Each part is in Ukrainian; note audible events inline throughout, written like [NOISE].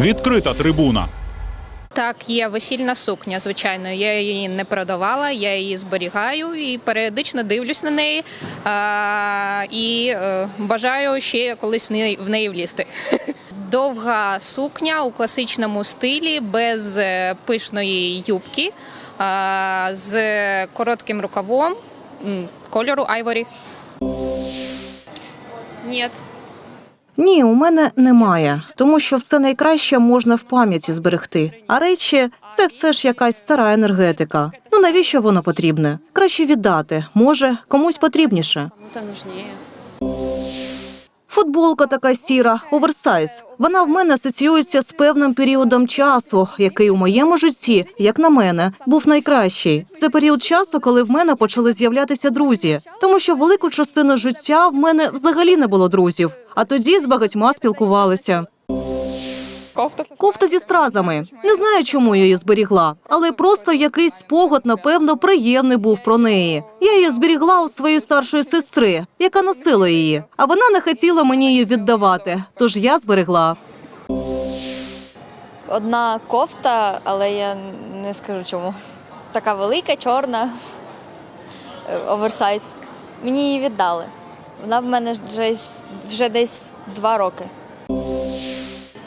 Відкрита трибуна. Так, є весільна сукня, звичайно. Я її не продавала, я її зберігаю і періодично дивлюсь на неї. А, і е, бажаю ще колись в неї, в неї влізти. [LAUGHS] Довга сукня у класичному стилі, без е, пишної юбки, а, з коротким рукавом кольору айворі. Нет. Ні, у мене немає, тому що все найкраще можна в пам'яті зберегти. А речі це все ж якась стара енергетика. Ну навіщо воно потрібне? Краще віддати. Може, комусь потрібніше. Кому-то нужнее. Футболка така сіра, оверсайз. Вона в мене асоціюється з певним періодом часу, який у моєму житті, як на мене, був найкращий. Це період часу, коли в мене почали з'являтися друзі, тому що велику частину життя в мене взагалі не було друзів. А тоді з багатьма спілкувалися. Кофта. Зі стразами. Не знаю, чому я її зберігла, але просто якийсь спогад, напевно, приємний був про неї. Я її зберігла у своєї старшої сестри, яка носила її, а вона не хотіла мені її віддавати. Тож я зберегла. Одна кофта, але я не скажу чому. Така велика, чорна, е, оверсайз. Мені її віддали. Вона в мене вже, вже десь два роки.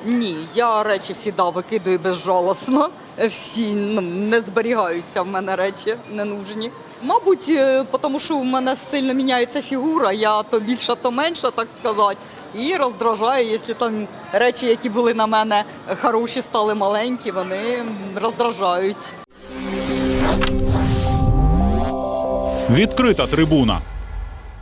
Ні, я речі завжди викидаю безжалосно. Всі ну, не зберігаються в мене речі ненужні. Мабуть, е, тому що в мене сильно міняється фігура, я то більша, то менша, так сказати. І роздражає, якщо там речі, які були на мене хороші, стали маленькі, вони роздражають. Відкрита трибуна.